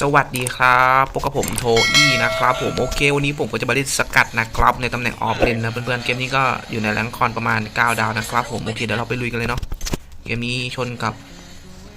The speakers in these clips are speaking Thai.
สวัสดีครับพบกับผมโทอี้นะครับผมโอเค วันนี้ผมก็จะมาเล่นสกัดนะครับ ในตำแหน่งออฟเลนนะเพื่อนๆเกมนี้ก็อยู่ในแรงคอนประมาณ 9 ดาวนะครับผมโอเคเดี๋ยวเราไปลุยกันเลยเนาะเกมนี้ชนกับ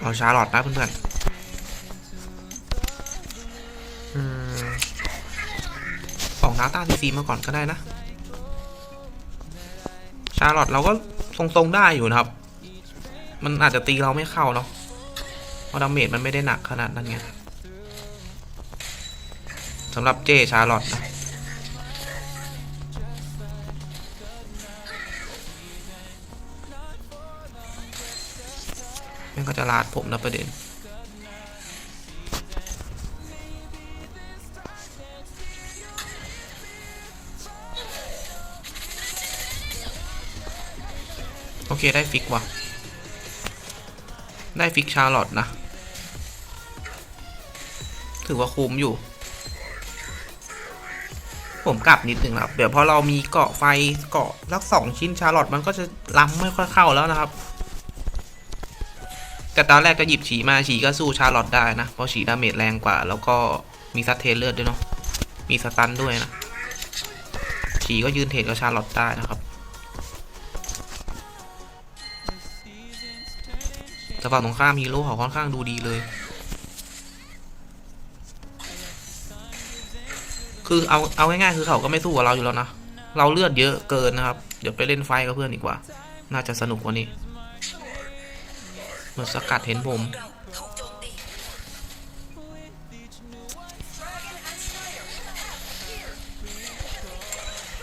เอาชาร์ลอตนะเพื่อนๆอืมออกน้าต้าซีซีมาก่อนก็ได้นะ ชาร์ลอตเราก็ทรงๆได้อยู่นะครับ มันอาจจะตีเราไม่เข้าเนาะเพราะดาเมจมันไม่ได้หนักขนาดนั้นไง สำหรับเจชาร์ลอตนะแม่งก็จะลาดผมนะประเด็น โอเคได้ฟิกว่ะ ได้ฟิกชาร์ลอตนะ ถือว่าคุ้มอยู่ ผมกลับนิดนึงนะครับ เดี๋ยวพอเรามีเกาะไฟเกาะสักสองชิ้นชาร์ลอตมันก็จะล้ำไม่ค่อยเข้าแล้วนะครับ แต่ตอนแรกก็หยิบฉีมาฉีก็สู้ชาร์ลอตได้นะ เพราะฉีดาเมจแรงกว่า แล้วก็มีซัดเทเลือดด้วยเนาะ มีสตันด้วยนะ ฉีก็ยืนเทรดกับชาร์ลอตได้นะครับแต่ฝั่งตรงข้ามฮีโร่เขาค่อนข้างดูดีเลย คือเอาเอาง่ายๆคือเขาก็ไม่สู้กับเราอยู่แล้วนะ เราเลือดเยอะเกินนะครับ เดี๋ยวไปเล่นไฟกับเพื่อนดีกว่า น่าจะสนุกกว่านี้เหมือนสกัดเห็นผม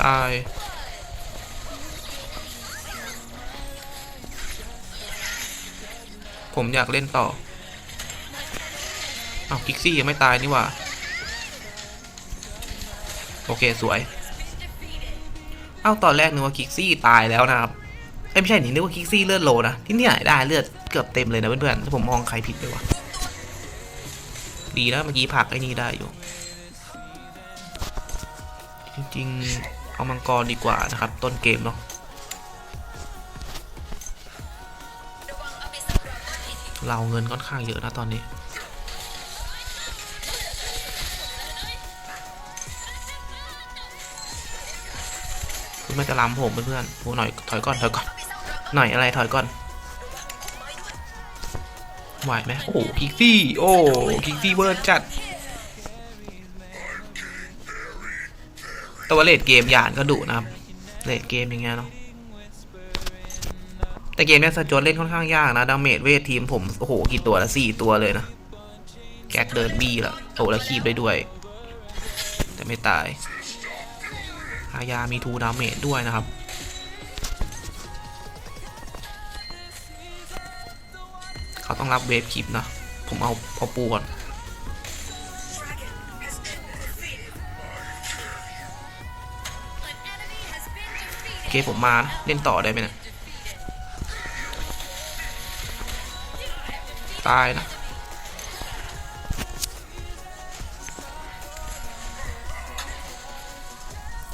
ตายผมอยากเล่นต่อ เอาวกิกซี่ยังไม่ตายนี่ว่า โอเคสวย เอ้าตอนแรกนึกว่าคิกซี่ตายแล้วนะครับเอ้ไม่ใช่นี่นึกว่าคิกซี่เลือดโลนะที่นี่ได้เลือดเกือบเต็มเลยนะเพื่อนๆถ้าผมมองใครผิดไปวะดีแล้วเมื่อกี้ผักไอ้นี่ได้อยู่ จริงๆ เอามังกรดีกว่านะครับ ต้นเกมเนาะเราเงินค่อนข้างเยอะนะตอนนี้ คุณไม่จะล้ำผมเพื่อนๆโอ้หน่อยถอยก่อนถอยก่อน หน่อยอะไรถอยก่อนไหวไหมโอ้คิกซี่โอ้คิกซี่เวิร์ดจัด ตัวเลดเกมหยานก็ดุนะครับเลดเกมอย่างเงี้ยเนาะแต่เกมเนี้ยสจวตเล่นค่อนข้างยากนะดาเมจเวททีมผม โอ้โห กี่ตัวละสี่ตัวเลยนะ แก๊กเดินบีละโอ้แล้วคีบได้ด้วย แต่ไม่ตายายามีทูดาเมจด้วยนะครับ เขาต้องรับเวฟคลิปนะ ผมเอาเอาปูก่อนเคผมมานะเล่นต่อได้ไหมนะตายนะ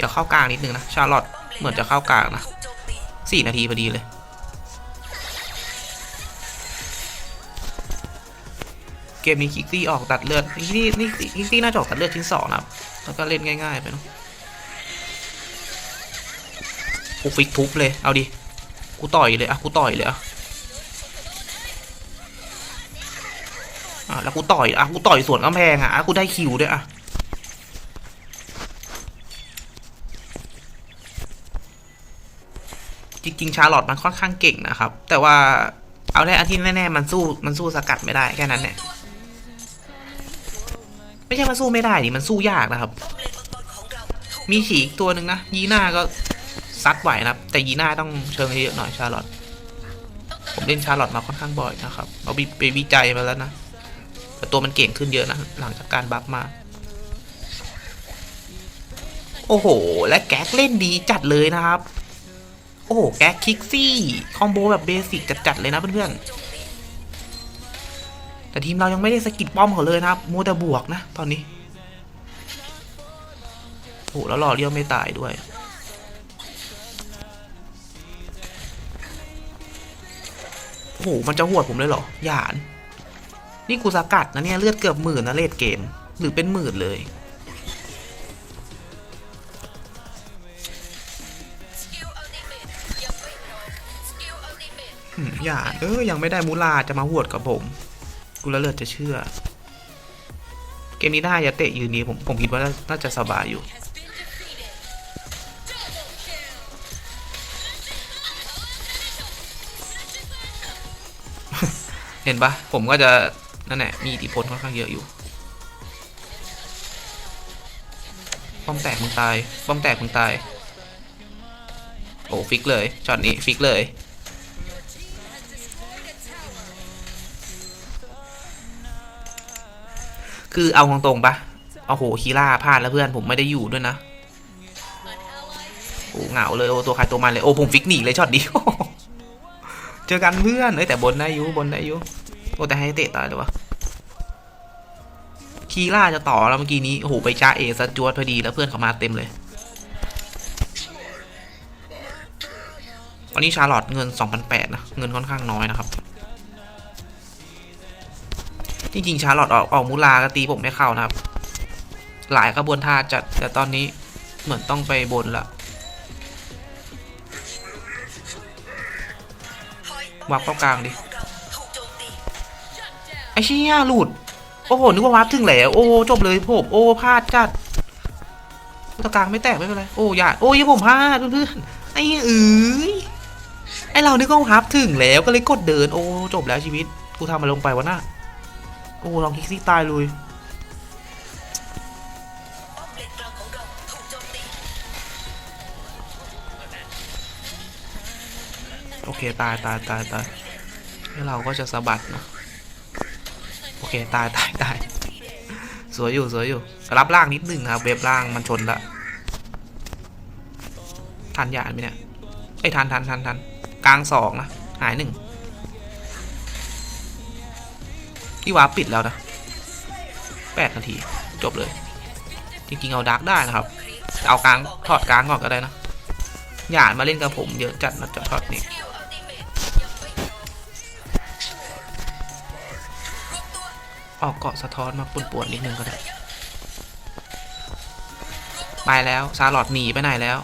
เดี๋ยวเข้ากลางนิดนึงนะ ชาร์ลอตเหมือนจะเข้ากลางนะสี่นาทีพอดีเลย เกมนี้คิกซี่ออกตัดเลือดคิกซี่นี่คิกซี่น่าจะออกตัดเลือดชิ้นสองนะครับแล้วก็เล่นง่ายๆไปเนาะกูฟิกทุบเลย เอาดิ กูต่อยเลยอะ กูต่อยเลยอะอะแล้วกูต่อยอะ กูต่อยสวนกำแพงอ่อะกูได้คิวด้วยอะ จริงๆชาร์ลอตมันค่อนข้างเก่งนะครับ แต่ว่าเอาได้อาทิตย์แน่ๆมันสู้มันสู้สกัดไม่ได้แค่นั้นแหละไม่ใช่มันสู้ไม่ได้ดิมันสู้ยากนะครับ มีฉีกตัวหนึ่งนะยีน่าก็ซัดไหวนะครับ แต่ยีน่าต้องเชิงเยอะหน่อยชาร์ลอตผมเล่นชาร์ลอตมาค่อนข้างบ่อยนะครับเอาไปวิจัยมาแล้วนะแต่ตัวมันเก่งขึ้นเยอะนะหลังจากการบัฟมาโอ้โห และแก๊กเล่นดีจัดเลยนะครับ โอ้โหแก๊กคิกซี่ คอมโบแบบเบสิกจัดๆเลยนะเพื่อนๆ แต่ทีมเรายังไม่ได้สกิดป้อมเขาเลยนะครับมัวแต่บวกนะ ตอนนี้ โอ้โหแล้วหล่อเลี้ยวไม่ตายด้วย โอ้โห มันจะหวดผมเลยเหรอ หยาน นี่กูสกัดนะเนี่ย เลือดเกือบหมื่นนะเลดเกม หรือเป็นหมื่นเลย อย่า เออ ยังไม่ได้มูลาจะมาหวดกับผม กูล้วเลิศจะเชื่อ เกมนี้ได้ยาเตะยืนนี้ผมผมคิดว่าน่าจะสบายอยู่ เห็นปะผมก็จะ นั่นแหละ มีอิทธิพลค่อนข้างเยอะอยู่ป้อมแตกมึงตายป้อมแตกมึงตาย โอ้ฟิกเลยช็อตนี้ฟิกเลย คือเอาตรงๆปะโอ้โหคีล่าพลาดแล้วเพื่อนผมไม่ได้อยู่ด้วยนะโอ้เหงาเลยโอ้ตัวใครตัวมันเลยโอ้ผมฟิกหนีเลยช็อตนี้เจอกันเพื่อนเอ้ยแต่บนได้อยุบนได้อยุโอ้แต่ให้เตะตายเลยวะคีล่าจะต่อแล้วเมื่อกี้นี้โอ้โหไปจ้าเอสจวดพอดีแล้วเพื่อนเขามาเต็มเลยตอนนี้ชาร์ลอตเงิน2,008นะเงินค่อนข้างน้อยนะครับ จริงๆชาร์ลอตออกออกมูลาก็ตีผมไม่เข้านะครับ หลายกระบวนท่าจัดแต่ตอนนี้เหมือนต้องไปบนละวับเข้ากลางดิ ไอ้เชี่ยหลุด โอ้โห นึกว่าวับถึงแล้ว โอ้จบเลยผมโอ้พลาดจัดตะกลางไม่แตกไม่เป็นไร โอ้ยาโอ้ยผมพลาดเพื่อนๆไอ้เอ้ยไอ้เรานึกว่าวับถึงแล้วก็เลยกดเดิน โอ้จบแล้วชีวิต กูทำมาลงไปวะน่ะโอ้ลองคิกซี่ตายเลยโอเคตายตายตายตายแล้วเราก็จะสะบัดเนอะโอเคตายตายตายสวยอยู่สวยอยู่รับล่างนิดหนึ่งนะครับเว็บล่างมันชนละทันยานไหมเนี่ยไอ้ทันทันทันทันกลางสองนะหายหนึ่ง ที่วาร์ปปิดแล้วนะแปดนาที จบเลย จริงๆ เอาดาร์กได้นะครับ เอากลางถอดกลางก่อนก็ได้นะหยาดมาเล่นกับผมเยอะจัดนะจะถอดนี่ออกเกาะสะท้อนมาปวนๆนิดนึงก็ได้ ไปแล้วชาลอตหนีไปไหนแล้ว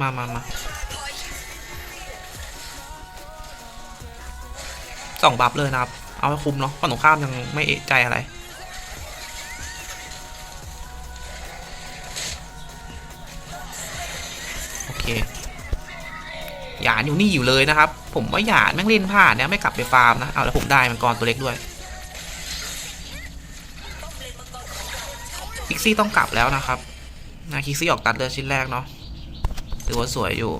มามามาสองบัฟเลยนะครับ เอาให้คุ้มเนาะฝั่งตรงข้ามยังไม่เอะใจอะไรโอเคหยานอยู่นี่อยู่เลยนะครับ ผมว่าหยานแม่งเล่นพลาดเนี่ยไม่กลับไปฟาร์มนะเอาแล้วผมได้มังกรตัวเล็กด้วยคิกซี่ต้องกลับแล้วนะครับนะคิกซี่ออกตัดเลือดชิ้นแรกเนาะถือว่าสวยอยู่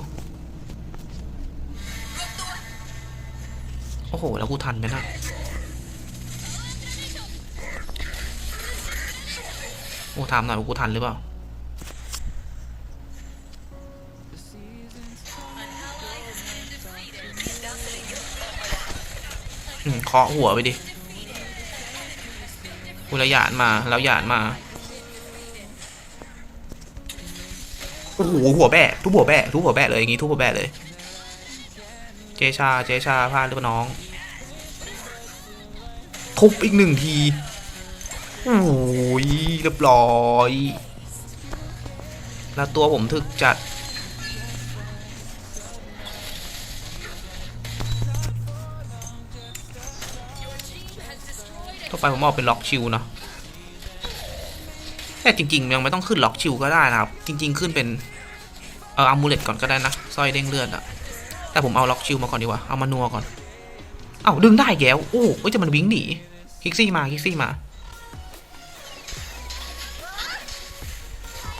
โอ้โห แล้วกูทันไหมนะ โอ้ถามหน่อยว่ากูทันหรือเปล่าอืมเคาะหัวไปดิอุระหยานมาแล้วหยานมา โอ้โหหัวแบะทุบหัวแบะทุบหัวแบะเลยอย่างงี้ทุบหัวแบะเลย เจชา เจชาพลาดหรือเปล่าน้อง ทุบอีกหนึ่งที โอ้ยเรียบร้อย แล้วตัวผมถึกจัด ต่อไปผมเอาเป็นล็อกชิวเนาะแต่จริง ๆ ยังไม่ต้องขึ้นล็อกชิวก็ได้นะครับ จริง ๆ ขึ้นเป็น เอออามูเลตก่อนก็ได้นะสร้อยเด้งเลือดอะแต่ผมเอาล็อกชิวมาก่อนดีกว่า เอามานัวก่อน เอ้าดึงได้แก้วโอ้เอ้ยจะมันวิ่งหนี คิกซี่มา คิกซี่มา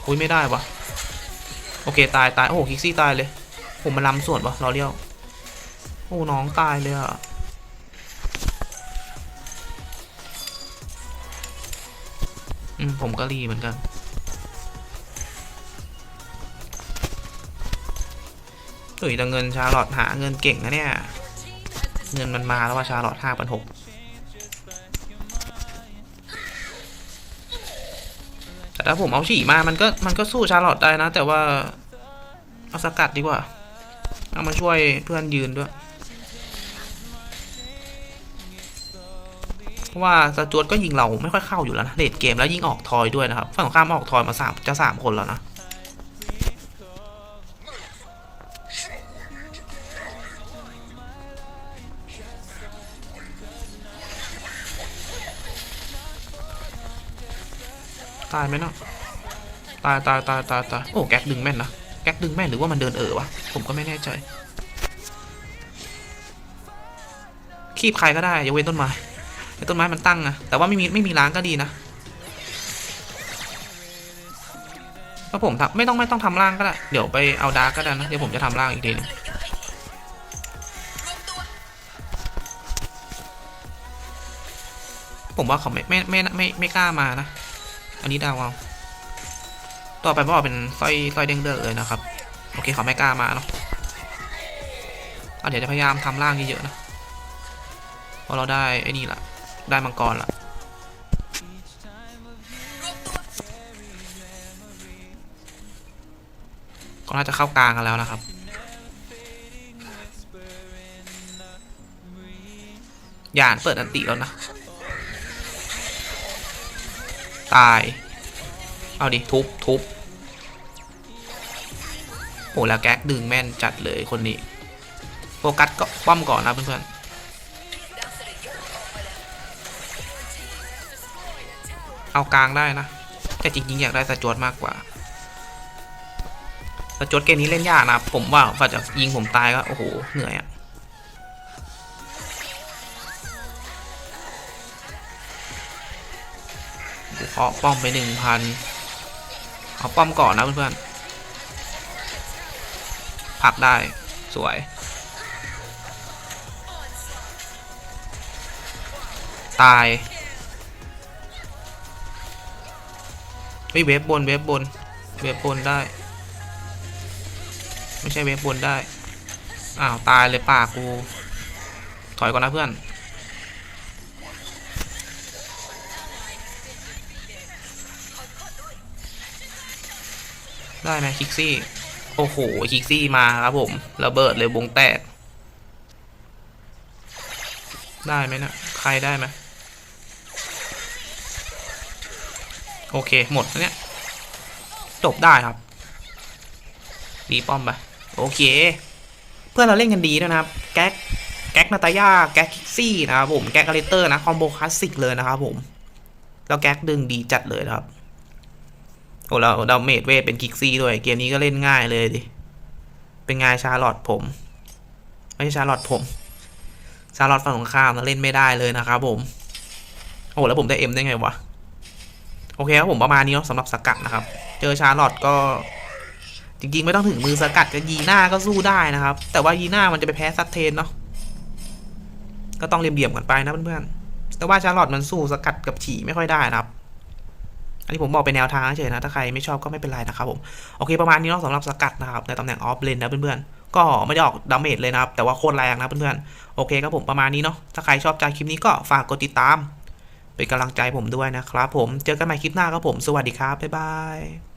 อ้ยไม่ได้วะโอเคตายตายโอ้คิกซี่ตายเลยผมมาล้ำส่วนวะรอเลี้ยวโอ้น้องตายเลยอะอืมผมก็รีเหมือนกันเฮ้ยแต่เงินชาลอตหาเงินเก่งนะเนี่ย เงินมันมาแล้วว่าชาลอตห้าพันหก แต่ถ้าผมเอาฉี่มา มันก็มันก็สู้ชาร์ลอตได้นะ แต่ว่าเอาสกัดดีกว่า เอามาช่วยเพื่อนยืนด้วย เพราะว่าสจวตก็ยิงเราไม่ค่อยเข้าอยู่แล้วนะเลดเกมแล้วยิงออกทอยด้วยนะครับฝั่งตรงข้ามออกทอยมาสามจะสามคนแล้วนะ ตายไหมเนาะตายตายตายตายตายโอ้แก๊กดึงแม่นนะแก๊กดึงแม่นหรือว่ามันเดินเออวะผมก็ไม่แน่ใจคีบใครก็ได้ยกเว้นต้นไม้ต้นไม้มันตั้งนะแต่ว่าไม่มีไม่มีล้างก็ดีนะถ้าผมทำไม่ต้องไม่ต้องทำล่างก็ได้เดี๋ยวไปเอาดาร์กก็ได้นะเดี๋ยวผมจะทำล่างอีกทีหนึงผมว่าเขาไม่ไม่ไม่ไม่ไม่กล้ามานะ อันนี้ดาวเอาต่อไปว่าเป็นสร้อยสร้อยเด้งเลือเลยนะครับ โอเคเขาไม่กล้ามาเนาะเดี๋ยวจะพยายามทำล่างเยอะๆนะเพราะเราได้ไอ้นี่ละได้มังกรละก็น่าจะเข้ากลางกันแล้วนะครับหยานเปิดอันติแล้วนะ ตาย เอาดิ ทุบทุบโอ้แล้วแก๊กดึงแม่นจัดเลยคนนี้ โฟกัสก็ป้อมก่อนนะเพื่อนๆ เอากลางได้นะ แต่จริงๆ อยากได้สจวตมากกว่าสจวตเกมนี้เล่นยากนะ ผมว่าฝ่าจะยิงผมตายก็ โอ้โห เหนื่อยอะาะป้อมไปหนึ่งพันเอาป้อมก่อนนะเพื่อนๆผลักได้สวย ตายเฮ้ยเวฟบนเวฟบนเวฟบนได้ ไม่ใช่เวฟบนได้ อ้าว ตายเลยป่ากู ถอยก่อนนะเพื่อน ได้ไหมคิกซี่ โอ้โห คิกซี่มาครับผม ระเบิดเลยวงแตก ได้ไหมนะ ใครได้ไหมโอเค หมดแล้วเนี่ย จบได้ครับ ดีป้อมไป โอเค เพื่อนเราเล่นกันดีด้วยนะครับ แก๊ก แก๊กนาตาย่า แก๊กคิกซี่นะครับผม แก๊กอเลเตอร์นะ คอมโบคลาสสิกเลยนะครับผม แล้วแก๊กดึงดีจัดเลยนะครับ โอ้เราดาเมจเวทเป็นคิกซี่ด้วย เกมนี้ก็เล่นง่ายเลยดิ เป็นไงชาร์ลอตผม ไม่ใช่ชาร์ลอตผม ชาร์ลอตฝั่งตรงข้ามนะเล่นไม่ได้เลยนะครับผม โอ้แล้วผมได้เอ็มได้ไงวะ โอเคครับผมประมาณนี้เนาะสำหรับสกัดนะครับ เจอชาร์ลอตก็จริงๆ ไม่ต้องถึงมือสกัดก็ยีน่าก็สู้ได้นะครับ แต่ว่ายีน่ามันจะไปแพ้ซัตเทนเนาะก็ต้องเรียมๆกันไปนะเพื่อนๆแต่ว่าชาร์ลอตมันสู้สกัดกับฉี่ไม่ค่อยได้นะครับ นนี้ผมบอกเป็นแนวทางเฉยนะ ถ้าใครไม่ชอบก็ไม่เป็นไรนะครับผม โอเคประมาณนี้เนาะสำหรับสกัดนะครับ ในตำแหน่งออฟเลนนะเพื่อนๆ ก็ไม่ได้ออกดาเมจเลยนะครับ แต่ว่าโคตรแรงนะเพื่อนๆ โอเคครับผมประมาณนี้เนาะ ถ้าใครชอบใจคลิปนี้ก็ฝากกดติดตาม เป็นกำลังใจผมด้วยนะครับผม เจอกันใหม่คลิปหน้าครับผม สวัสดีครับ บ๊ายบาย